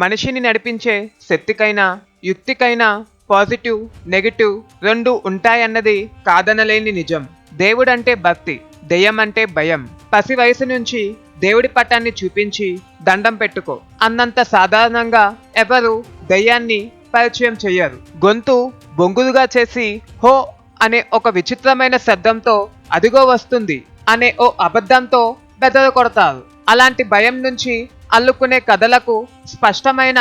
మనిషిని నడిపించే శక్తికైనా యుక్తికైనా positive negative రెండు ఉంటాయన్నది కాదనలేని నిజం. దేవుడంటే భక్తి దెయ్యం అంటే భయం. పసి వయసు నుంచి దేవుడి పటాన్ని చూపించి దండం పెట్టుకో. అన్నంత సాధారణంగా ఎవరు దయ్యాన్ని పరిచయం చెయ్యరు. గొంతు బొంగులుగా చేసి హో అనే ఒక విచిత్రమైన శబ్దంతో అదిగో వస్తుంది అనే ఓ అబద్ధంతో బెదర కొడతారు అలాంటి భయం నుంచి అల్లుకునే కథలకు స్పష్టమైన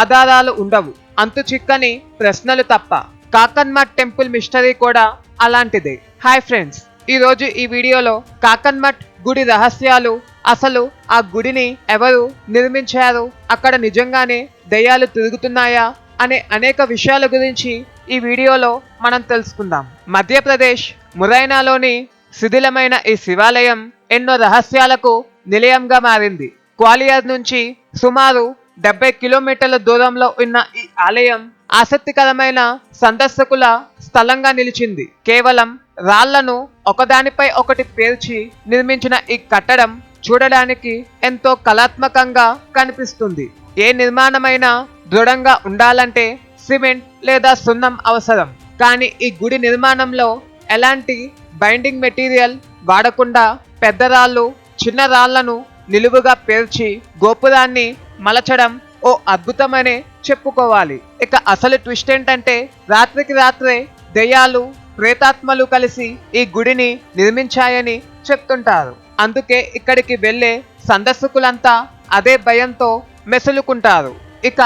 ఆధారాలు ఉండవు. అంతు చిక్కని ప్రశ్నలు తప్ప. కాకన్మట్ టెంపుల్ మిస్టరీ కూడా అలాంటిదే. హాయ్ ఫ్రెండ్స్ ఈరోజు ఈ వీడియోలో కాకన్మట్ గుడి రహస్యాలు అసలు ఆ గుడిని ఎవరు నిర్మించారు అక్కడ నిజంగానే దయ్యాలు తిరుగుతున్నాయా అనే అనేక విషయాల గురించి ఈ వీడియోలో మనం తెలుసుకుందాం. మధ్యప్రదేశ్ మురైనాలోని శిథిలమైన ఈ శివాలయం ఎన్నో రహస్యాలకు నిలయంగా మారింది. గ్వాలియర్ నుంచి సుమారు డెబ్బై కిలోమీటర్ల దూరంలో ఉన్న ఈ ఆలయం ఆసక్తికరమైన సందర్శకుల స్థలంగా నిలిచింది. కేవలం రాళ్ళను ఒకదానిపై ఒకటి పేర్చి నిర్మించిన ఈ కట్టడం చూడడానికి ఎంతో కళాత్మకంగా కనిపిస్తుంది. ఏ నిర్మాణమైనా దృఢంగా ఉండాలంటే సిమెంట్ లేదా సున్నం అవసరం. కానీ ఈ గుడి నిర్మాణంలో ఎలాంటి బైండింగ్ మెటీరియల్ వాడకుండా పెద్ద రాళ్ళు చిన్న రాళ్ళను నిలువుగా పేర్చి గోపురాన్ని మలచడం ఓ అద్భుతమనే చెప్పుకోవాలి. ఇక అసలు ట్విస్ట్ ఏంటంటే రాత్రికి రాత్రే దెయ్యాలు ప్రేతాత్మలు కలిసి ఈ గుడిని నిర్మించాయని చెప్తుంటారు. అందుకే ఇక్కడికి వెళ్ళే సందర్శకులంతా అదే భయంతో మెసులుకుంటారు. ఇక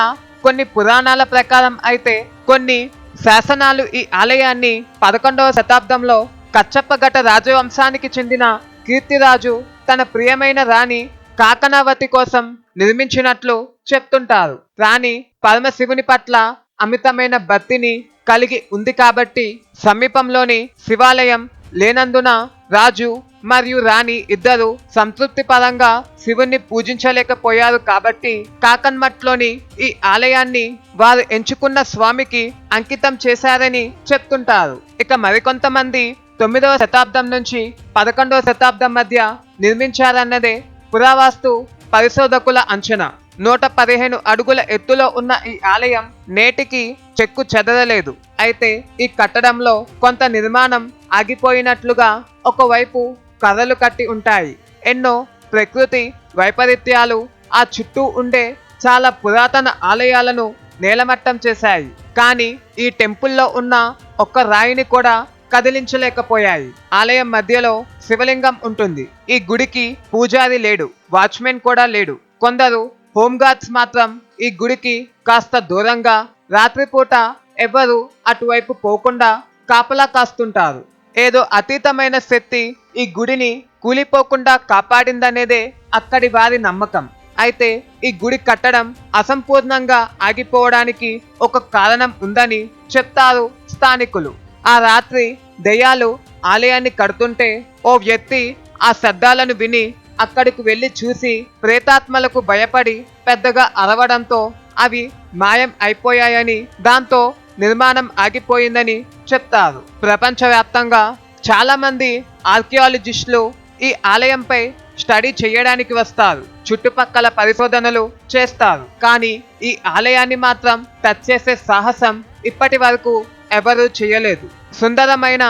కొన్ని పురాణాల ప్రకారం అయితే కొన్ని శాసనాలు ఈ ఆలయాన్ని పదకొండవ శతాబ్దంలో కచ్చప్పగట రాజవంశానికి చెందిన కీర్తిరాజు తన ప్రియమైన రాణి కాకనావతి కోసం నిర్మించినట్లు చెప్తుంటారు. రాణి పరమశివుని పట్ల అమితమైన భక్తిని కలిగి ఉంది కాబట్టి సమీపంలోని శివాలయం లేనందున రాజు మరియు రాణి ఇద్దరు సంతృప్తి పరంగా శివుణ్ణి పూజించలేకపోయారు కాబట్టి కాకన్మట్లోని ఈ ఆలయాన్ని వారు ఎంచుకున్న స్వామికి అంకితం చేశారని చెప్తుంటారు. ఇక మరికొంతమంది తొమ్మిదవ శతాబ్దం నుంచి పదకొండవ శతాబ్దం మధ్య నిర్మించారన్నదే పురావస్తు పరిశోధకుల అంచనా. నూట పదిహేను అడుగుల ఎత్తులో ఉన్న ఈ ఆలయం నేటికి చెక్కు చెదరలేదు. అయితే ఈ కట్టడంలో కొంత నిర్మాణం ఆగిపోయినట్లుగా ఒకవైపు కర్రలు కట్టి ఉంటాయి. ఎన్నో ప్రకృతి వైపరీత్యాలు ఆ చుట్టూ ఉండే చాలా పురాతన ఆలయాలను నేలమట్టం చేశాయి. కానీ ఈ టెంపుల్లో ఉన్న ఒక్క రాయిని కూడా కదిలించలేకపోయాయి. ఆలయం మధ్యలో శివలింగం ఉంటుంది. ఈ గుడికి పూజారి లేడు. వాచ్మెన్ కూడా లేడు. కొందరు హోంగార్డ్స్ మాత్రం ఈ గుడికి కాస్త దూరంగా రాత్రిపూట ఎవరు అటువైపు పోకుండా కాపలా కాస్తుంటారు. ఏదో అతీతమైన శక్తి ఈ గుడిని కూలిపోకుండా కాపాడిందనేదే అక్కడి వారి నమ్మకం. అయితే ఈ గుడి కట్టడం అసంపూర్ణంగా ఆగిపోవడానికి ఒక కారణం ఉందని చెప్తారు స్థానికులు. ఆ రాత్రి దెయ్యాలు ఆలయాన్ని కడుతుంటే ఓ వ్యక్తి ఆ శబ్దాలను విని అక్కడికి వెళ్ళి చూసి ప్రేతాత్మలకు భయపడి పెద్దగా అరవడంతో అవి మాయం అయిపోయాయని దాంతో నిర్మాణం ఆగిపోయిందని చెప్తారు. ప్రపంచవ్యాప్తంగా చాలా మంది ఆర్కియాలజిస్టులు ఈ ఆలయంపై స్టడీ చేయడానికి వస్తారు. చుట్టుపక్కల పరిశోధనలు చేస్తారు. కానీ ఈ ఆలయాన్ని మాత్రం టచ్ చేసే సాహసం ఇప్పటి వరకు ఎవరూ చేయలేదు. సుందరమైన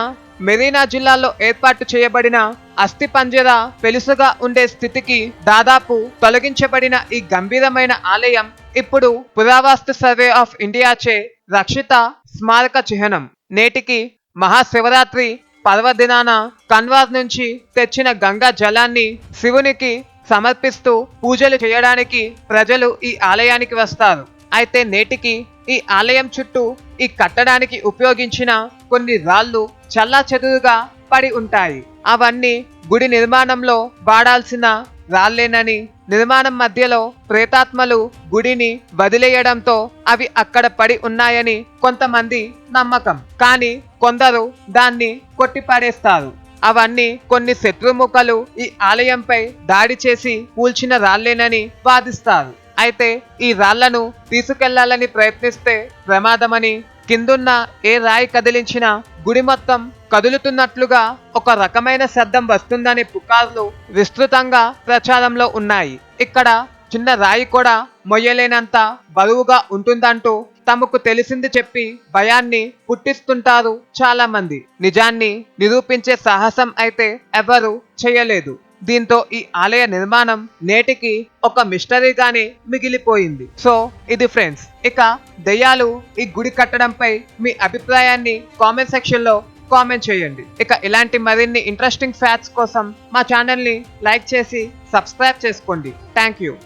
మెరీనా జిల్లాలో ఏర్పాటు చేయబడిన అస్థి పంజర పెలుసుగా ఉండే స్థితికి దాదాపు తొలగించబడిన ఈ గంభీరమైన ఆలయం ఇప్పుడు పురావస్తు సర్వే ఆఫ్ ఇండియాచే రక్షిత స్మారక చిహ్నం. నేటికి మహాశివరాత్రి పర్వదినాన కన్వార్ నుంచి తెచ్చిన గంగా జలాన్ని శివునికి సమర్పిస్తూ పూజలు చేయడానికి ప్రజలు ఈ ఆలయానికి వస్తారు. అయితే నేటికి ఈ ఆలయం చుట్టూ ఈ కట్టడానికి ఉపయోగించిన కొన్ని రాళ్ళు చల్లా పడి ఉంటాయి. అవన్నీ గుడి నిర్మాణంలో వాడాల్సిన రాళ్ళేనని నిర్మాణం మధ్యలో ప్రేతాత్మలు గుడిని వదిలేయడంతో అవి అక్కడ పడి ఉన్నాయని కొంతమంది నమ్మకం. కానీ కొందరు దాన్ని కొట్టిపారేస్తారు. అవన్నీ కొన్ని శత్రుముఖలు ఈ ఆలయంపై దాడి చేసి కూల్చిన రాళ్ళేనని వాదిస్తారు. అయితే ఈ రాళ్ళను తీసుకెళ్ళాలని ప్రయత్నిస్తే ప్రమాదమని కిందున్న ఏ రాయి కదిలించినా గుడి మొత్తం కదులుతున్నట్లుగా ఒక రకమైన శబ్దం వస్తుందనే పుకార్లు విస్తృతంగా ప్రచారంలో ఉన్నాయి. ఇక్కడ చిన్న రాయి కూడా మొయ్యలేనంత బరువుగా ఉంటుందంటూ తమకు తెలిసింది చెప్పి భయాన్ని పుట్టిస్తుంటారు చాలా మంది నిజాన్ని నిరూపించే సాహసం అయితే ఎవరు చేయలేదు. దీంతో ఈ ఆలయ నిర్మాణం నేటికి ఒక మిస్టరీగానే మిగిలిపోయింది. సో ఇది ఫ్రెండ్స్ ఇక దయ్యాలు ఈ గుడి కట్టడంపై మీ అభిప్రాయాన్ని కామెంట్ సెక్షన్లో కామెంట్ చేయండి. ఇక ఇలాంటి మరిన్ని ఇంట్రెస్టింగ్ ఫ్యాక్ట్స్ కోసం మా ఛానల్ని లైక్ చేసి సబ్స్క్రైబ్ చేసుకోండి. Thank you.